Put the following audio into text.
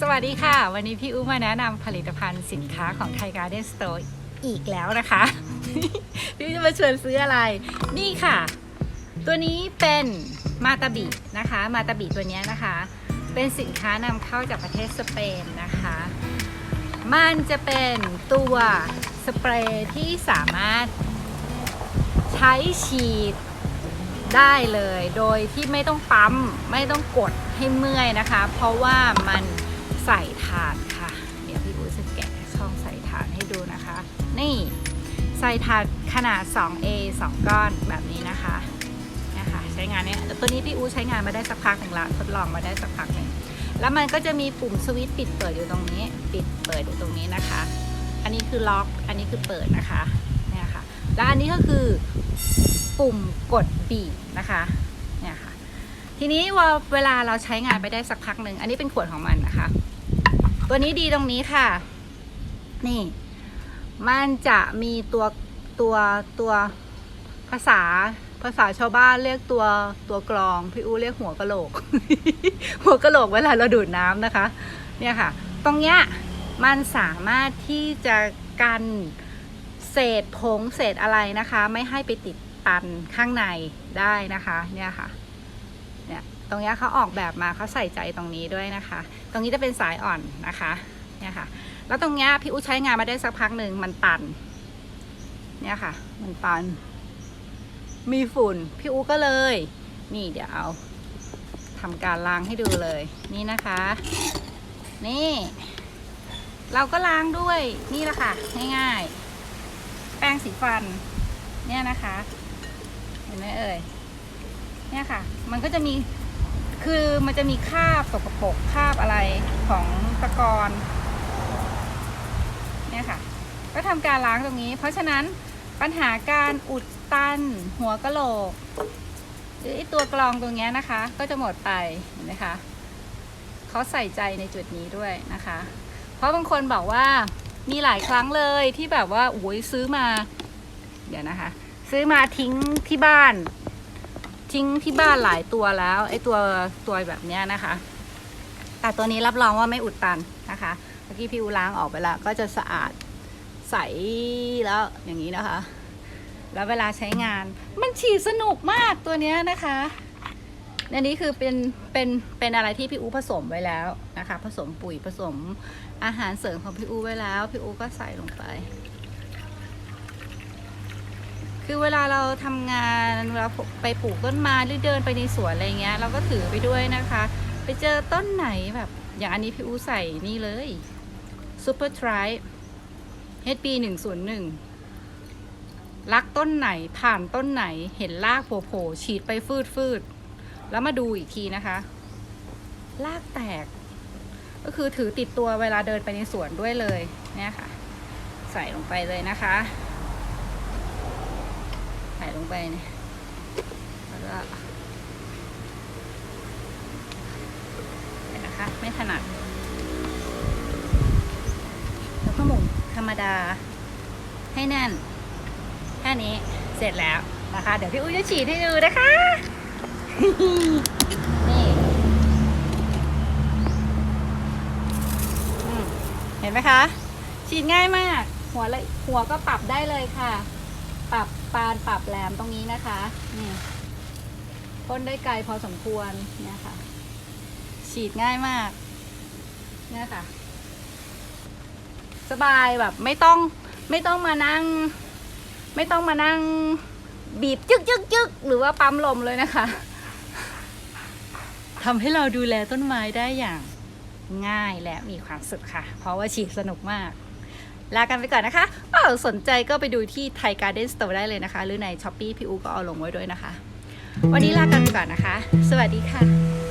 สวัสดีค่ะ วันนี้พี่อู้มมาแนะนำผลิตภัณฑ์สินค้าของไทยการ์เด้นสโตร์อีกแล้วนะคะ พี่อู้จะมาชวนซื้ออะไร นี่ค่ะ ตัวนี้เป็นมาตาบินะคะ มาตาบิตัวนี้นะคะ เป็นสินค้านำเข้าจากประเทศสเปนนะคะ มันจะเป็นตัวสเปรย์ที่สามารถใช้ฉีด ได้เลยโดยที่ไม่ต้องปั๊มไม่ต้องกดให้เมื่อยนะคะ เพราะว่ามันใส่ถาดค่ะ เดี๋ยวพี่อู๋จะแกะช่องใส่ถาดให้ดูนะคะ นี่ใส่ถาดขนาด 2A 2 ก้อนแบบนี้นะคะนะคะใช้งานเนี้ยตัวนี้พี่อู๋ใช้งานมาได้สักพักหนึ่งละทดลองมาได้สักพักหนึ่งแล้วมันก็จะมีปุ่มสวิตช์ปิดเปิดอยู่ตรงนี้ ปิดเปิดอยู่ตรงนี้นะคะ อันนี้คือล็อกอันนี้คือเปิดนะคะเนี่ยค่ะแล้วอันนี้ก็คือ ปุ่มกดบีบนะคะเนี่ยค่ะทีนี้ว่าเวลาเราใช้งานไปได้สักพักหนึ่งอันนี้เป็นขวดของมันนะคะ ตัวนี้ดีตรงนี้ค่ะ นี่ มันจะมีตัวตัวตัวภาษาภาษาชาวบ้านเรียกตัวตัวกรอง พี่อูเรียกหัวกะโหลก หัวกะโหลกเวลาเราดูดน้ำนะคะ เนี่ยค่ะ ตรงเนี้ยมันสามารถที่จะกันเศษผงเศษอะไรนะคะ ไม่ให้ไปติด ตันข้างในได้นะคะเนี่ยค่ะเนี่ยตรงนี้เขาออกแบบมาเขาใส่ใจตรงนี้ด้วยนะคะ ตรงนี้จะเป็นสายอ่อนนะคะเนี่ยค่ะแล้วตรงนี้พี่อูใช้งานมาได้สักพักหนึ่งมันตันเนี่ยค่ะ มันตัน มีฝุ่นพี่อูก็เลย นี่เดี๋ยวเอาทำการล้างให้ดูเลยนี่นะคะ นี่ เราก็ล้างด้วยนี่แหละค่ะง่ายๆ แป้งสีฟันเนี่ยนะคะ ห็นไหมเอ่ยเนี่ยค่ะ มันก็จะมีคือมันจะมีคราบสกปรกคราบอะไรของตะกอนเนี่ยค่ะ ก็ทำการล้างตรงนี้ เพราะฉะนั้นปัญหาการอุดตันหัวกะโหลกหรือไอตัวกรองตรงนี้นะคะ ก็จะหมดไปเห็นไหมคะเขาใส่ใจในจุดนี้ด้วยนะคะ เพราะบางคนบอกว่ามีหลายครั้งเลยที่แบบว่าโอ้ยซื้อมา เดี๋ยวนะคะ ซื้อมาทิ้งที่บ้าน ทิ้งที่บ้านหลายตัวแล้วไอตัวตัวแบบเนี้ยนะคะ แต่ตัวนี้รับรองว่าไม่อุดตันนะคะเมื่อกี้พี่อูล้างออกไปแล้วก็จะสะอาดใสแล้วอย่างนี้นะคะ แล้วเวลาใช้งานมันฉีดสนุกมากตัวเนี้ยนะคะอันนี้คือเป็นเป็นเป็นอะไรที่พี่อูผสมไว้แล้วนะคะ ผสมปุ๋ยผสมอาหารเสริมของพี่อูไว้แล้ว พี่อูก็ใส่ลงไป คือเวลาเราทำงานเวลาไปปลูกต้นไม้หรือเดินไปในสวนอะไรเงี้ย เราก็ถือไปด้วยนะคะ ไปเจอต้นไหนแบบอย่างอันนี้พี่อูใส่นี่เลย Super Tribe HB 101รักต้นไหนผ่านต้นไหนเห็นรากโผล่ฉีดไปฟืดฟืดๆแล้วมาดูอีกทีนะคะรากแตก ก็คือถือติดตัวเวลาเดินไปในสวนด้วยเลยเนี่ยค่ะ ใส่ลงไปเลยนะคะ ไปนี่แล้วก็นะคะ ไม่ถนัด แล้วก็หมุนธรรมดา ให้แน่น แค่นี้เสร็จแล้วนะคะ เดี๋ยวพี่อุ้ยจะฉีดให้ดูนะคะ นี่เห็นไหมคะ ฉีดง่ายมาก หัวเลยหัวก็ปรับได้เลยค่ะ ปรับปานปรับแหลมตรงนี้นะคะนี่พ่นได้ไกลพอสมควรเนี่ยค่ะ ฉีดง่ายมากเนี่ยค่ะ สบายแบบไม่ต้องไม่ต้องมานั่ง ไม่ต้องมานั่งบีบจึกจึกจึกหรือว่าปั๊มลมเลยนะคะทำให้เราดูแลต้นไม้ได้อย่างง่ายและมีความสุขค่ะ เพราะว่าฉีดสนุกมาก ลากันไปก่อนนะคะถ้าสนใจก็ไปดูที่ไทยการ์เด้นสโตร์ได้เลยนะคะ หรือในช้อปปี้พี่อูก็เอาลงไว้ด้วยนะคะ วันนี้ลากันไปก่อนนะคะ สวัสดีค่ะ